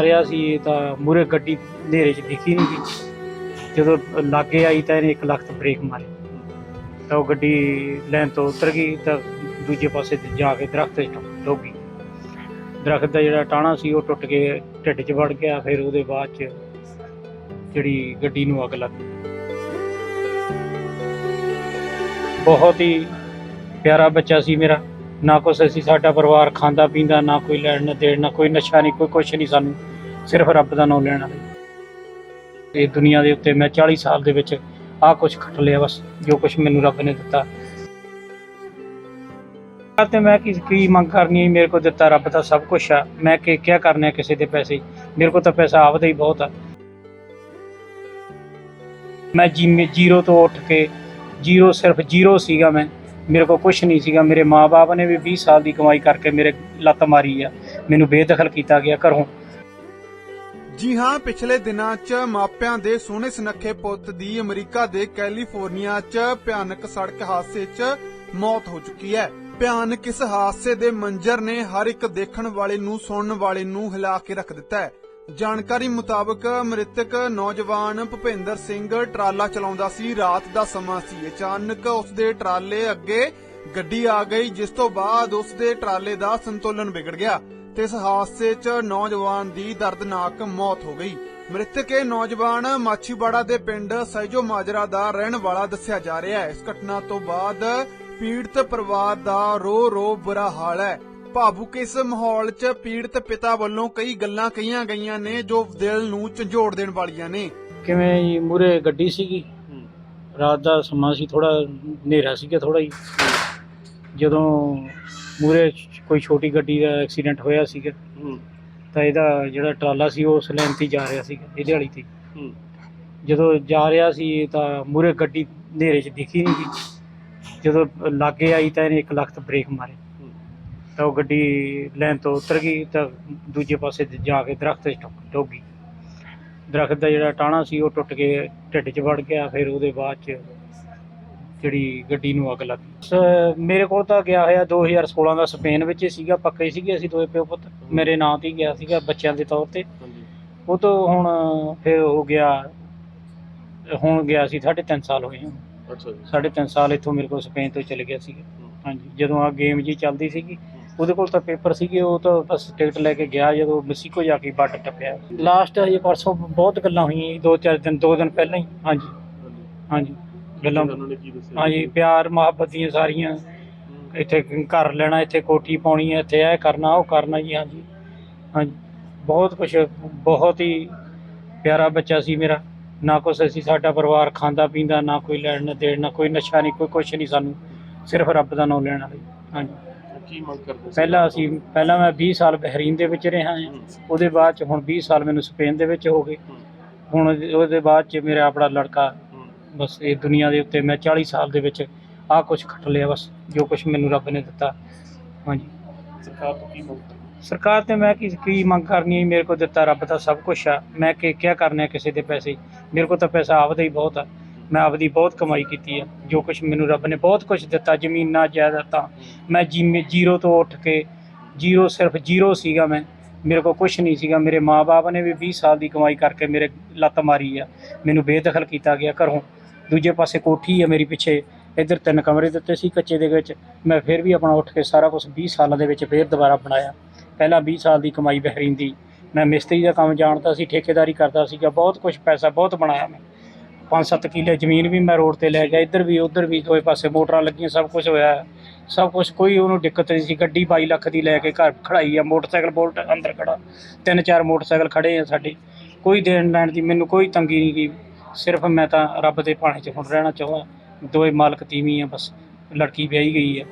ਰਿਹਾ ਸੀ ਤਾਂ ਮੂਰੇ ਗੱਡੀ ਹਨੇਰੇ 'ਚ ਦਿਖੀ ਨਹੀਂ ਗਈ ਜਦੋਂ ਲਾਗੇ ਆਈ ਤਾਂ ਇਹਨੇ ਇੱਕ ਲੱਖ ਤੋਂ ਬ੍ਰੇਕ ਮਾਰੀ। ਤਾਂ ਉਹ ਗੱਡੀ ਲੈਣ ਤੋਂ ਉਤਰ ਗਈ, ਤਾਂ ਦੂਜੇ ਪਾਸੇ ਜਾ ਕੇ ਦਰਖਤ 'ਚ ਠੁੱਕ ਡੁੱਬ ਗਈ। ਦਰਖਤ ਦਾ ਜਿਹੜਾ ਟਾਣਾ ਸੀ, ਉਹ ਟੁੱਟ ਕੇ ਢਿੱਡ 'ਚ ਵੜ ਗਿਆ, ਫਿਰ ਉਹਦੇ ਬਾਅਦ 'ਚ ਜਿਹੜੀ ਗੱਡੀ ਨੂੰ ਅੱਗ ਲੱਗ ਗਈ। ਬਹੁਤ ਹੀ ਪਿਆਰਾ ਬੱਚਾ ਸੀ ਮੇਰਾ। ਨਾ ਕੁਛ ਅਸੀਂ ਸਾਡਾ ਪਰਿਵਾਰ ਖਾਂਦਾ ਪੀਂਦਾ, ਨਾ ਕੋਈ ਲੈਣ ਨਾ ਦੇਣ, ਨਾ ਕੋਈ ਨਸ਼ਾ, ਨਹੀਂ ਕੋਈ ਕੁਛ ਨਹੀਂ ਸਾਨੂੰ। ਸਿਰਫ ਰੱਬ ਦਾ ਨਾਮ ਲੈਣਾ ਇਹ ਦੁਨੀਆ ਦੇ ਉੱਤੇ ਮੈਂ 40 ਸਾਲ ਦੇ ਵਿੱਚ ਆਹ ਕੁਛ ਖੱਟ ਲਿਆ ਬਸ, ਜੋ ਕੁਛ ਮੈਨੂੰ ਰੱਬ ਨੇ ਦਿੱਤਾ। ਤੇ ਮੈਂ ਕੀ ਕੀ ਮੰਗ ਕਰਨੀ ਹੈ? ਮੇਰੇ ਕੋਲ ਦਿੱਤਾ ਰੱਬ ਦਾ ਸਭ ਕੁਝ ਆ। ਮੈਂ ਕੀ ਕੀ ਕਰਨਾ ਕਿਸੇ ਦੇ ਪੈਸੇ? ਮੇਰੇ ਕੋਲ ਤਾਂ ਪੈਸਾ ਆਪਦਾ ਹੀ ਬਹੁਤ ਆ। ਮੈਂ ਜਿਵੇਂ ਜ਼ੀਰੋ ਤੋਂ ਉੱਠ ਕੇ, ਜ਼ੀਰੋ ਸਿਰਫ ਜ਼ੀਰੋ ਸੀਗਾ ਮੈਂ। ਮੇਰੇ ਕੋਲ ਕੁਝ ਨਹੀਂ ਸੀਗਾ। ਮੇਰੇ ਮਾਪੇ ਨੇ ਵੀ 20 ਸਾਲ ਦੀ ਕਮਾਈ ਕਰਕੇ ਮੇਰੇ ਲੱਤ ਮਾਰੀ ਆ। ਮੈਨੂੰ ਬੇਦਖਲ ਕੀਤਾ ਗਿਆ ਘਰੋਂ। ਜੀ ਹਾਂ, ਪਿਛਲੇ ਦਿਨਾਂ 'ਚ ਮਾਪਿਆਂ ਦੇ ਸੋਹਣੇ ਸੁਨੱਖੇ ਪੁੱਤ ਦੀ ਅਮਰੀਕਾ ਦੇ ਕੈਲੀਫੋਰਨੀਆ 'ਚ ਭਿਆਨਕ ਸੜਕ ਹਾਦਸੇ 'ਚ ਮੌਤ ਹੋ ਚੁੱਕੀ ਹੈ। ਭਿਆਨਕ ਇਸ ਹਾਦਸੇ ਦੇ ਮੰਜ਼ਰ ਨੇ ਹਰ ਇੱਕ ਦੇਖਣ ਵਾਲੇ ਨੂੰ, ਸੁਣਨ ਵਾਲੇ ਨੂੰ ਹਿਲਾ ਕੇ ਰੱਖ ਦਿੱਤਾ ਹੈ। ਜਾਣਕਾਰੀ ਮੁਤਾਬਕ ਮ੍ਰਿਤਕ ਨੌਜਵਾਨ ਭੁਪਿੰਦਰ ਸਿੰਘ ਟਰਾਲਾ ਚਲਾਉਂਦਾ ਸੀ। ਰਾਤ ਦਾ ਸਮਾਂ ਸੀ। ਅਚਾਨਕ ਉਸ ਦੇ ਟਰਾਲੇ ਅੱਗੇ ਗੱਡੀ ਆ ਗਈ, ਜਿਸ ਤੋਂ ਬਾਅਦ ਉਸ ਦੇ ਟਰਾਲੇ ਦਾ ਸੰਤੁਲਨ ਵਿਗੜ ਗਿਆ ਤੇ ਇਸ ਹਾਦਸੇ 'ਚ ਨੌਜਵਾਨ ਦੀ ਦਰਦਨਾਕ ਮੌਤ ਹੋ ਗਈ। ਮ੍ਰਿਤਕ ਇਹ ਨੌਜਵਾਨ ਮਾਛੀਵਾੜਾ ਦੇ ਪਿੰਡ ਸਹਿਜੋ ਮਾਜਰਾ ਦਾ ਰਹਿਣ ਵਾਲਾ ਦੱਸਿਆ ਜਾ ਰਿਹਾ ਹੈ। ਇਸ ਘਟਨਾ ਤੋਂ ਬਾਅਦ ਪੀੜਤ ਪਰਿਵਾਰ ਦਾ ਰੋ ਰੋ ਬੁਰਾ ਹਾਲ ਹੈ। ਭਾਵੁਕ ਇਸ ਮਾਹੌਲ 'ਚ ਪੀੜਤ ਪਿਤਾ ਵੱਲੋਂ ਕਈ ਗੱਲਾਂ ਕਹੀਆਂ ਗਈਆਂ ਨੇ ਜੋ ਦਿਲ ਨੂੰ ਝੰਜੋੜ ਦੇਣ ਵਾਲੀਆਂ ਨੇ। ਕਿਵੇਂ ਜੀ? ਮੂਰੇ ਗੱਡੀ ਸੀਗੀ। ਰਾਤ ਦਾ ਸਮਾਂ ਸੀ ਥੋੜਾ ਹਨੇਰਾ ਸੀਗਾ ਥੋੜਾ ਹੀ ਜਦੋਂ ਮੂਰੇ ਕੋਈ ਛੋਟੀ ਗੱਡੀ ਦਾ ਐਕਸੀਡੈਂਟ ਹੋਇਆ ਸੀਗਾ, ਤਾਂ ਇਹਦਾ ਜਿਹੜਾ ਟਰਾਲਾ ਸੀ, ਉਹ ਉਸ ਤੇ ਜਾ ਰਿਹਾ ਸੀਗਾ, ਇਹਦੇ ਵਾਲੀ ਤੇ। ਜਦੋਂ ਜਾ ਰਿਹਾ ਸੀ, ਤਾਂ ਮੂਰੇ ਗੱਡੀ ਹਨੇਰੇ 'ਚ ਦਿਖੀ ਨਹੀਂ ਗਈ। ਜਦੋਂ ਲਾਗੇ ਆਈ, ਤਾਂ ਇਹਨੇ ਇੱਕ ਲੱਖ ਬ੍ਰੇਕ ਮਾਰੇ। ਤਾਂ ਉਹ ਗੱਡੀ ਲੈਣ ਤੋਂ ਉਤਰ ਗਈ ਤਾਂ ਦੂਜੇ ਪਾਸੇ ਜਾ ਕੇ ਦਰਖਤ 'ਚ ਡੁੱਬ ਗਈ। ਦਰਖਤ ਦਾ ਜਿਹੜਾ ਟਾਣਾ ਸੀ ਉਹ ਟੁੱਟ ਕੇ ਢਿੱਡ 'ਚ ਵੜ ਗਿਆ ਫਿਰ ਉਹਦੇ ਬਾਅਦ 'ਚ ਜਿਹੜੀ ਗੱਡੀ ਨੂੰ ਅੱਗ ਲੱਗ ਗਈ। ਸ- ਮੇਰੇ ਕੋਲ ਤਾਂ ਗਿਆ ਹੋਇਆ 2016 ਦਾ ਸਪੇਨ ਵਿੱਚ ਹੀ ਸੀਗਾ ਪੱਕੇ ਸੀਗੇ ਅਸੀਂ ਦੋਵੇਂ ਪਿਓ ਪੁੱਤ। ਮੇਰੇ ਨਾਂ ਤੇ ਗਿਆ ਸੀਗਾ ਬੱਚਿਆਂ ਦੇ ਤੌਰ ਤੇ। ਉਹ ਤੋਂ ਹੁਣ ਫਿਰ ਹੋ ਗਿਆ ਹੁਣ ਗਿਆ ਸੀ 3.5 ਸਾਲ ਹੋਏ ਅੱਛਾ ਜੀ। ਸਾਢੇ ਤਿੰਨ ਸਾਲ ਇੱਥੋਂ ਮੇਰੇ ਕੋਲ ਸਪੇਨ ਤੋਂ ਚਲੇ ਗਿਆ ਸੀਗਾ। ਹਾਂਜੀ ਜਦੋਂ ਆ ਗੇਮ ਜੀ ਚੱਲਦੀ ਸੀਗੀ ਉਹਦੇ ਕੋਲ ਤਾਂ ਪੇਪਰ ਸੀਗੇ ਉਹ ਤਾਂ ਬਸ ਟਿਕਟ ਲੈ ਕੇ ਗਿਆ ਜਦੋਂ ਮੈਕਸੀਕੋ ਜਾ ਕੇ ਬਾਰਡਰ ਟੱਪਿਆ। ਲਾਸਟ ਹਜੇ ਪਰਸੋਂ ਬਹੁਤ ਗੱਲਾਂ ਹੋਈਆਂ ਦੋ ਚਾਰ ਦਿਨ ਦੋ ਦਿਨ ਪਹਿਲਾਂ ਹੀ ਹਾਂਜੀ। ਹਾਂਜੀ ਗੱਲਾਂ ਹਾਂਜੀ ਪਿਆਰ ਮੁਹੱਬਤ ਦੀਆਂ ਸਾਰੀਆਂ। ਇੱਥੇ ਘਰ ਲੈਣਾ ਇੱਥੇ ਕੋਠੀ ਪਾਉਣੀ ਹੈ ਇੱਥੇ ਇਹ ਕਰਨਾ ਉਹ ਕਰਨਾ ਜੀ ਹਾਂਜੀ। ਹਾਂਜੀ ਬਹੁਤ ਕੁਝ ਬਹੁਤ ਹੀ ਪਿਆਰਾ ਬੱਚਾ ਸੀ ਮੇਰਾ। ਨਾ ਕੁਛ ਅਸੀਂ ਸਾਡਾ ਪਰਿਵਾਰ ਖਾਂਦਾ ਪੀਂਦਾ ਨਾ ਕੋਈ ਲੈਣ ਦੇਣ ਨਾ ਕੋਈ ਨਸ਼ਾ ਨਹੀਂ ਕੋਈ ਕੁਛ ਨਹੀਂ ਸਾਨੂੰ। ਸਿਰਫ ਰੱਬ ਦਾ ਨਾਮ ਲੈਣਾ ਹਾਂਜੀ। ਕੀ ਮੰਗ ਕਰਦੇ ਸੀ? ਪਹਿਲਾਂ ਅਸੀਂ ਪਹਿਲਾਂ ਮੈਂ 20 ਸਾਲ ਬਹਿਰੀਨ ਦੇ ਵਿੱਚ ਰਿਹਾ ਹਾਂ। ਉਹਦੇ ਬਾਅਦ ਚ ਹੁਣ 20 ਸਾਲ ਮੈਨੂੰ ਸਪੇਨ ਦੇ ਵਿੱਚ ਹੋ ਗਏ। ਹੁਣ ਉਹਦੇ ਬਾਅਦ ਚ ਮੇਰਾ ਆਪਣਾ ਲੜਕਾ। ਬਸ ਇਹ ਦੁਨੀਆ ਦੇ ਉੱਤੇ ਮੈਂ 40 ਸਾਲ ਦੇ ਵਿੱਚ ਆਹ ਕੁਝ ਖੱਟ ਲਿਆ ਬਸ ਜੋ ਕੁਝ ਮੈਨੂੰ ਰੱਬ ਨੇ ਦਿੱਤਾ। ਹਾਂਜੀ। ਸਰਕਾਰ ਤੋਂ ਕੀ ਮੰਗ ਸਰਕਾਰ ਤੇ ਮੈਂ ਕੀ ਕੀ ਮੰਗ ਕਰਨੀ ਹੈ? ਮੇਰੇ ਕੋਲ ਦਿੱਤਾ ਰੱਬ ਦਾ ਸਭ ਕੁਝ ਆ। ਮੈਂ ਕੀ ਕੀ ਕਰਨਾ ਕਿਸੇ ਦੇ ਪੈਸੇ? ਮੇਰੇ ਕੋਲ ਤਾਂ ਪੈਸਾ ਆਪਦਾ ਹੀ ਬਹੁਤ ਆ। ਮੈਂ ਆਪਦੀ ਬਹੁਤ ਕਮਾਈ ਕੀਤੀ ਆ, ਜੋ ਕੁਝ ਮੈਨੂੰ ਰੱਬ ਨੇ ਬਹੁਤ ਕੁਝ ਦਿੱਤਾ, ਜ਼ਮੀਨਾਂ ਜਾਇਦਾਦਾਂ ਮੈਂ ਜਿਵੇਂ ਜ਼ੀਰੋ ਤੋਂ ਉੱਠ ਕੇ, ਜ਼ੀਰੋ ਸਿਰਫ ਜ਼ੀਰੋ ਸੀਗਾ ਮੈਂ, ਮੇਰੇ ਕੋਲ ਕੁਝ ਨਹੀਂ ਸੀਗਾ। ਮੇਰੇ ਮਾਪੇ ਨੇ ਵੀ 20 ਸਾਲ ਦੀ ਕਮਾਈ ਕਰਕੇ ਮੇਰੇ ਲੱਤ ਮਾਰੀ ਆ। ਮੈਨੂੰ ਬੇਦਖਲ ਕੀਤਾ ਗਿਆ ਘਰੋਂ। ਦੂਜੇ ਪਾਸੇ ਕੋਠੀ ਆ ਮੇਰੀ ਪਿੱਛੇ, ਇੱਧਰ ਤਿੰਨ ਕਮਰੇ ਦਿੱਤੇ ਸੀ ਕੱਚੇ ਦੇ ਵਿੱਚ। ਮੈਂ ਫਿਰ ਵੀ ਆਪਣਾ ਉੱਠ ਕੇ ਸਾਰਾ ਕੁਝ 20 ਸਾਲਾਂ ਦੇ ਵਿੱਚ ਫਿਰ ਦੁਬਾਰਾ ਬਣਾਇਆ। ਪਹਿਲਾਂ 20 ਸਾਲ ਦੀ ਕਮਾਈ ਬਹਿਰੀਨ ਦੀ। ਮੈਂ ਮਿਸਤਰੀ ਦਾ ਕੰਮ ਜਾਣਦਾ ਸੀ, ਠੇਕੇਦਾਰੀ ਕਰਦਾ ਸੀਗਾ, ਬਹੁਤ ਕੁਝ ਪੈਸਾ ਬਹੁਤ ਬਣਾਇਆ ਮੈਂ। ਪੰਜ ਸੱਤ ਕਿੱਲੇ ਜ਼ਮੀਨ ਵੀ ਮੈਂ ਰੋਡ ਤੇ ਲੈ ਗਿਆ, ਇੱਧਰ ਵੀ, ਉੱਧਰ ਵੀ ਦੋਏ ਪਾਸੇ ਮੋਟਰਾਂ ਲੱਗੀਆਂ, ਸਭ ਕੁਝ ਹੋਇਆ। ਸਭ ਕੁਝ ਕੋਈ ਉਹਨੂੰ ਦਿੱਕਤ ਨਹੀਂ ਸੀ। ਗੱਡੀ 22 ਲੱਖ ਦੀ ਲੈ ਕੇ ਘਰ ਖੜਾਈ ਆ, ਮੋਟਰਸਾਈਕਲ ਬੋਲਟ ਅੰਦਰ ਖੜਾ। ਤਿੰਨ ਚਾਰ ਮੋਟਰਸਾਈਕਲ ਖੜੇ ਆ ਸਾਡੇ। ਕੋਈ ਦੇਣ ਲੈਣ ਦੀ ਮੈਨੂੰ ਕੋਈ ਤੰਗੀ ਨਹੀਂ ਗਈ ਸਿਰਫ ਮੈਂ ਤਾਂ ਰੱਬ ਦੇ ਭਾਣੇ 'ਚ ਹੁਣ ਰਹਿਣਾ ਚਾਹੁੰਦਾ। ਦੋਏ ਮਾਲਕ ਤੀਵੀਂ ਆ, ਬਸ। ਲੜਕੀ ਵਿਆਹੀ ਗਈ ਆ।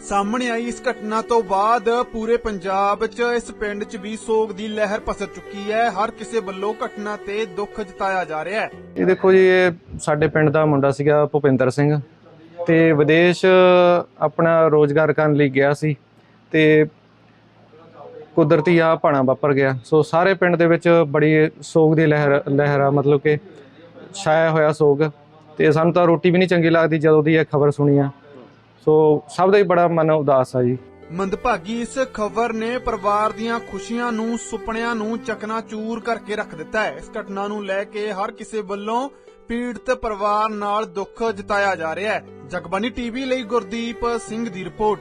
ਸਾਹਮਣੇ ਆਈ ਇਸ ਘਟਨਾ ਤੋਂ ਬਾਅਦ ਪੂਰੇ ਪੰਜਾਬ 'ਚ ਇਸ ਪਿੰਡ 'ਚ ਵੀ ਸੋਗ ਦੀ ਲਹਿਰ ਪਸਰ ਚੁੱਕੀ ਹੈ। ਹਰ ਕਿਸੇ ਵੱਲੋਂ ਘਟਨਾ ਤੇ ਦੁੱਖ ਜਤਾਇਆ ਜਾ ਰਿਹਾ ਹੈ। ਇਹ ਦੇਖੋ ਜੀ, ਇਹ ਸਾਡੇ ਪਿੰਡ ਦਾ ਮੁੰਡਾ ਸੀਗਾ ਭੁਪਿੰਦਰ ਸਿੰਘ ਤੇ ਵਿਦੇਸ਼ ਆਪਣਾ ਰੋਜ਼ਗਾਰ ਕਰਨ ਲਈ ਗਿਆ ਸੀ ਤੇ ਕੁਦਰਤੀ ਆ ਭਾਣਾ ਵਾਪਰ ਗਿਆ। ਸੋ ਸਾਰੇ ਪਿੰਡ ਦੇ ਵਿੱਚ ਬੜੀ ਸੋਗ ਦੀ ਲਹਿਰ ਲਹਿਰ ਆ, ਮਤਲਬ ਕਿ ਛਾਇਆ ਹੋਇਆ ਸੋਗ ਤੇ ਸਾਨੂੰ ਤਾਂ ਰੋਟੀ ਵੀ ਨਹੀਂ ਚੰਗੀ ਲੱਗਦੀ ਜਦੋਂ ਦੀ ਇਹ ਖਬਰ ਸੁਣੀ ਆ। ਸੋ ਸਭ ਦਾ ਹੀ ਬੜਾ ਮਨ ਉਦਾਸ ਆ ਜੀ। ਮੰਦਭਾਗੀ ਇਸ ਖਬਰ ਨੇ ਪਰਿਵਾਰ ਦੀਆਂ ਖੁਸ਼ੀਆਂ ਨੂੰ, ਸੁਪਨਿਆਂ ਨੂੰ ਚਕਨਾਚੂਰ ਕਰਕੇ ਰੱਖ ਦਿੱਤਾ ਹੈ। ਇਸ ਘਟਨਾ ਨੂੰ ਲੈ ਕੇ ਹਰ ਕਿਸੇ ਵੱਲੋਂ ਪੀੜਤ ਪਰਿਵਾਰ ਨਾਲ ਦੁੱਖ ਜਤਾਇਆ ਜਾ ਰਿਹਾ ਹੈ। ਜਗਬਾਨੀ ਟੀਵੀ ਲਈ ਗੁਰਦੀਪ ਸਿੰਘ ਦੀ ਰਿਪੋਰਟ।